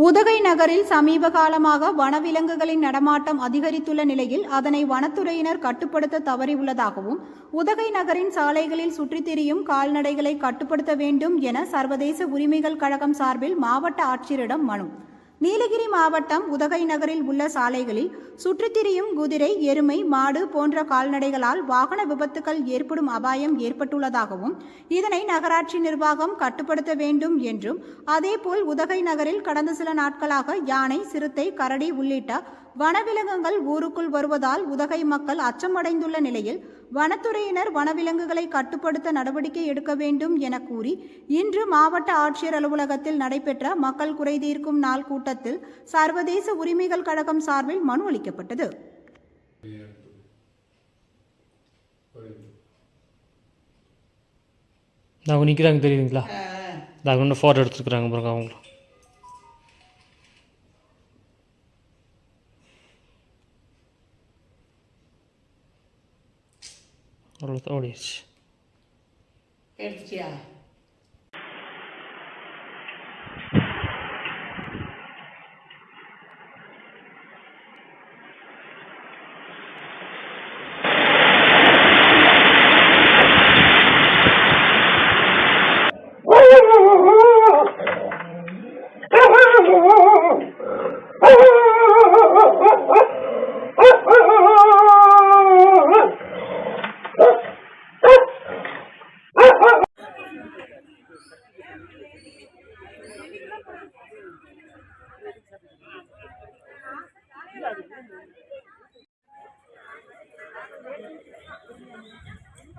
உதகை நகரில் சமீப காலமாக வனவிலங்குகளின் நடமாட்டம் அதிகரித்துள்ள நிலையில் அதனை வனத்துறையினர் கட்டுப்படுத்த தவறியுள்ளதாகவும் உதகை நகரின் சாலைகளில் சுற்றித் திரியும் கால்நடைகளை கட்டுப்படுத்த வேண்டும் என சர்வதேச உரிமைகள் கழகம் சார்பில் மாவட்ட ஆட்சியரிடம் மனு நீலகிரி மாவட்டம் உதகை நகரில் உள்ள சாலைகளில் சுற்றித் திரியும் குதிரை எருமை மாடு போன்ற கால்நடைகளால் வாகன விபத்துகள் ஏற்படும் அபாயம் ஏற்பட்டுள்ளதாகவும் இதனை நகராட்சி நிர்வாகம் கட்டுப்படுத்த வேண்டும் என்றும் அதேபோல் உதகை நகரில் கடந்த சில நாட்களாக யானை சிறுத்தை கரடி உள்ளிட்ட வனவிலங்குகள் ஊருக்குள் வருவதால் உதகை மக்கள் அச்சமடைந்துள்ள நிலையில் வனத்துறையினர் வனவிலங்குகளை கட்டுப்படுத்த நடவடிக்கை எடுக்க வேண்டும் என கூறி இன்று மாவட்ட ஆட்சியர் அலுவலகத்தில் நடைபெற்ற மக்கள் குறை தீர்க்கும் நாள் கூட்டம் கூட்டத்தில் சர்வதேச உரிமைகள் கழகம் சார்பில் மனு அளிக்கப்பட்டது. அவங்க நிற்கிறாங்க தெரியுதுங்களா? அவங்க இன்னும் ஃபோட்டோ எடுத்துருக்குறாங்க பாருங்க அவங்கள அவ்வளோ ஓடிடுச்சு எடுத்துச்சியா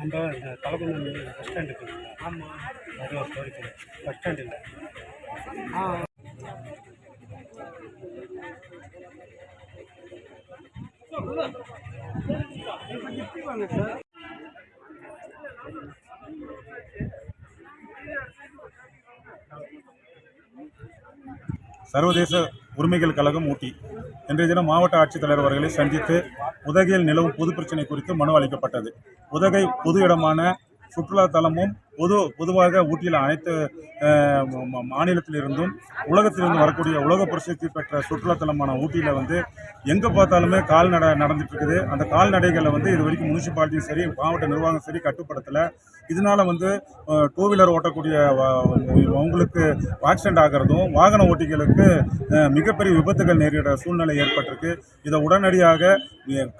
நம்ம இந்த கலகுந்தம் பஸ் ஸ்டாண்ட் இருக்குங்களா ஆமாம் அது ஒரு ஸ்டோரி பஸ் ஸ்டாண்ட் இல்லை. ஆ சர்வதேச உரிமைகள் கழகம் ஊட்டி. இன்றைய தினம் மாவட்ட ஆட்சித்தலைவர் அவர்களை சந்தித்து உதகையில் நிலவும் பொது பிரச்சனை குறித்து மனு அளிக்கப்பட்டது. உதகை பொது இடமான சுற்றுலா தலமும் பொது பொதுவாக ஊட்டியில் அனைத்து மாநிலத்திலிருந்தும் உலகத்திலிருந்து வரக்கூடிய உலக பிரசித்தி பெற்ற சுற்றுலாத்தலமான ஊட்டியில் வந்து எங்கே பார்த்தாலுமே கால்நடை நடந்துட்டு இருக்குது. அந்த கால்நடைகளை வந்து இது வரைக்கும் முனிசிபாலிட்டியும் சரி மாவட்ட நிர்வாகம் சரி கட்டுப்படுத்தலை. இதனால் வந்து டூ வீலர் ஓட்டக்கூடிய அவங்களுக்கு ஆக்சிடென்ட் ஆகிறதும் வாகன ஓட்டிகளுக்கு மிகப்பெரிய விபத்துகள் நேரிட சூழ்நிலை ஏற்பட்டிருக்கு. இதை உடனடியாக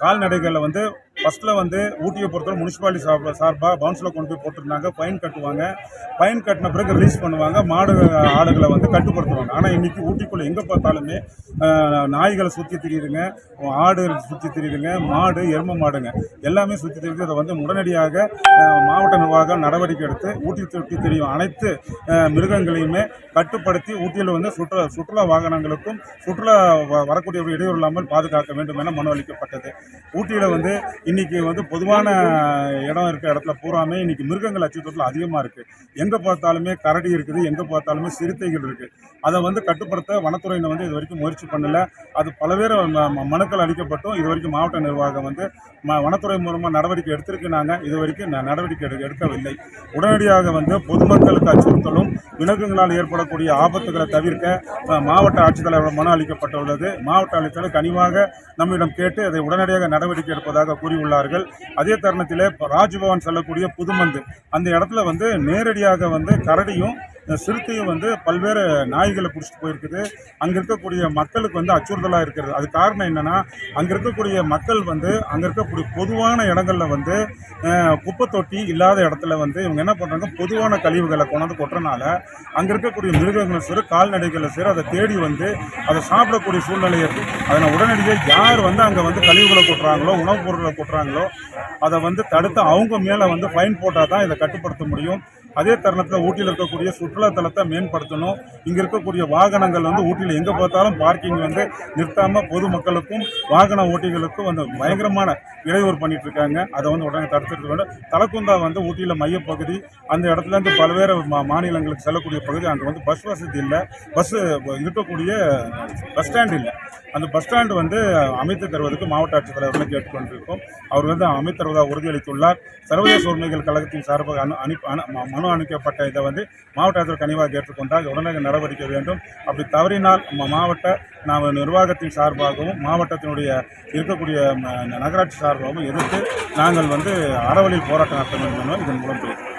கால்நடைகளை வந்து ஃபஸ்ட்டில் வந்து ஊட்டியை பொறுத்தவரை முனிசிபாலிட்டி சார்பாக சார்பாக பவுன்ஸில் கொண்டு போய் போட்டிருந்தாங்க. ஃபைன் கட்டுவாங்க. ஃபைன் கட்டின பிறகு ரிலீஸ் பண்ணுவாங்க. மாடு ஆடுகளை வந்து கட்டுப்படுத்துவாங்க. ஆனால் இன்றைக்கி ஊட்டிக்குள்ளே எங்கே பார்த்தாலுமே நாய்களை சுற்றி திரியுதுங்க. ஆடு சுற்றி திரியுதுங்க. மாடு எரும மாடுங்க. எல்லாமே சுற்றி திரியுது. அதை வந்து உடனடியாக மாவட்ட நிர்வாகம் நடவடிக்கை எடுத்து ஊட்டி சுற்றி தெரியும் அனைத்து மிருகங்களையுமே கட்டுப்படுத்தி ஊட்டியில் வந்து சுற்றுலா சுற்றுலா வாகனங்களுக்கும் சுற்றுலா வ- இடையூறு இல்லாமல் பாதுகாக்க வேண்டும் என மனு அளிக்கப்பட்டது. ஊட்டியில் வந்து இன்னைக்கு வந்து பொதுவான இடம் இருக்க இடத்துல பூராமே இன்றைக்கி மிருகங்கள் அச்சுறுத்தல் அதிகமாக இருக்குது எங்கே பார்த்தாலுமே கரடி இருக்குது எங்கே பார்த்தாலுமே சிறுத்தைகள் இருக்குது அதை வந்து கட்டுப்படுத்த வனத்துறையினர் வந்து இது வரைக்கும் முயற்சி பண்ணலை. அது பல ம- ம- மனுக்கள் அளிக்கப்பட்டும். இது வரைக்கும் மாவட்ட நிர்வாகம் வந்து ம- வனத்துறை மூலமாக நடவடிக்கை எடுத்திருக்கிறாங்க இது வரைக்கும் நடவடிக்கை எடு- எடுக்கவில்லை. உடனடியாக வந்து பொதுமக்களுக்கு அச்சுறுத்தலும் விலங்குகளால் ஏற்படக்கூடிய ஆபத்துகளை தவிர்க்க மாவட்ட ஆட்சித்தலைவர் மனு அளிக்கப்பட்டுள்ளது. மாவட்ட ஆட்சித்தலைவர் கனிவாக நம்மிடம் கேட்டு அதை உடனடியாக நடவடிக்கை எடுப்பதாக கூறியுள்ளார்கள். அதே தருணத்திலே ராஜ்பவன் செல்லக்கூடிய புதுமந்து அந்த இடத்துல வந்து நேரடியாக வந்து கரடியும் இந்த சிறுத்தையும் வந்து பல்வேறு நாய்களை பிடிச்சிட்டு போயிருக்குது. அங்கே இருக்கக்கூடிய மக்களுக்கு வந்து அச்சுறுத்தலாக இருக்கிறது அது காரணம் என்னென்னா அங்கே இருக்கக்கூடிய மக்கள் வந்து அங்கே இருக்கக்கூடிய பொதுவான இடங்களில் வந்து குப்பை தொட்டி இல்லாத இடத்துல வந்து இவங்க என்ன பண்ணுறாங்க பொதுவான கழிவுகளை கொண்டாந்து கொட்டுறனால அங்கே இருக்கக்கூடிய மிருகங்களும் சரி கால்நடைகளும் சரி அதை தேடி வந்து அதை சாப்பிடக்கூடிய சூழ்நிலை இருக்குது அதனால் உடனடியாக யார் வந்து அங்கே வந்து கழிவுகளை கொட்டுறாங்களோ உணவுப் பொருட்களை கொட்டுறாங்களோ அதை வந்து தடுத்து அவங்க மேலே வந்து ஃபைன் போட்டால் தான் இதை கட்டுப்படுத்த முடியும். அதே தருணத்தில் ஊட்டியில் இருக்கக்கூடிய சுற்றுலாத்தலத்தை மேம்படுத்தணும். இங்கே இருக்கக்கூடிய வாகனங்கள் வந்து ஊட்டியில் எங்கே பார்த்தாலும் பார்க்கிங் வந்து நிறுத்தாமல் பொதுமக்களுக்கும் வாகன ஓட்டிகளுக்கும் வந்து பயங்கரமான இடையூறு பண்ணிட்டு இருக்காங்க அதை வந்து உடனே தடுத்துட்டு வேண்டும் தலக்குந்தா வந்து ஊட்டியில் மையப்பகுதி. அந்த இடத்துல இருந்து பல்வேறு மா- மாநிலங்களுக்கு செல்லக்கூடிய பகுதி. அங்கே வந்து பஸ் வசதி இல்லை. பஸ்ஸு இருக்கக்கூடிய பஸ் ஸ்டாண்ட் இல்லை. அந்த பஸ் ஸ்டாண்டு வந்து அமைத்து தருவதற்கு மாவட்ட ஆட்சித்தலைவர்களை கேட்டுக்கொண்டிருக்கோம். அவர் வந்து அமைத்து தருவதாக உறுதியளித்துள்ளார். சர்வதேச உரிமைகள் கழகத்தின் சார்பாக அனு அனுப்பி மனு அனுப்பப்பட்ட இதை வந்து மாவட்ட ஆட்சியர் கனிவாக ஏற்றுக்கொண்டால் உடனடி நடவடிக்கை வேண்டும். அப்படி தவறினால் மாவட்ட நாம் நிர்வாகத்தின் சார்பாகவும் மாவட்டத்தினுடைய இருக்கக்கூடிய நகராட்சி சார்பாகவும் எதிர்த்து நாங்கள் வந்து அறவழியில் போராட்டம் நடத்த வேண்டும் என்பதை இதன் மூலம் தெரிவிக்கிறோம்